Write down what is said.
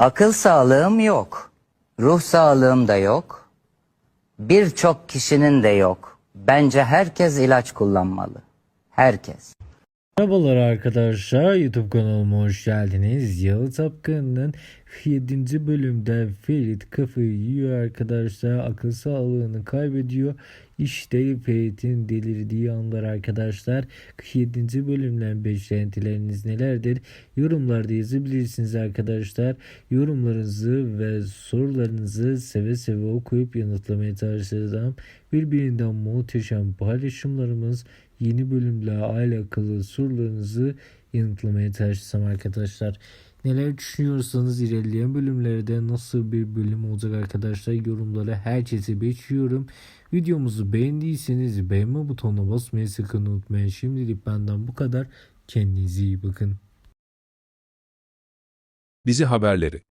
Akıl sağlığım yok. Ruh sağlığım da yok. Birçok kişinin de yok. Bence herkes ilaç kullanmalı. Herkes. Merhabalar arkadaşlar YouTube kanalıma hoş geldiniz. Yalı Tapkan'ın 7. bölümde Ferit kafayı yiyor arkadaşlar. Akıl sağlığını kaybediyor. İşte Ferit'in delirdiği anlar arkadaşlar. 7. bölümden beklentileriniz nelerdir? Yorumlarda yazabilirsiniz arkadaşlar. Yorumlarınızı ve sorularınızı seve seve okuyup yanıtlamaya çalışacağım. Birbirinden muhteşem paylaşımlarımız yeni bölümle alakalı sorularınızı yanıtlamaya çalışacağım arkadaşlar. Neler düşünüyorsanız ilerleyen bölümlerde nasıl bir bölüm olacak arkadaşlar yorumlara herkese bekliyorum. Videomuzu beğendiyseniz beğenme butonuna basmayı sakın unutmayın. Şimdilik benden bu kadar. Kendinize iyi bakın. Dizi haberleri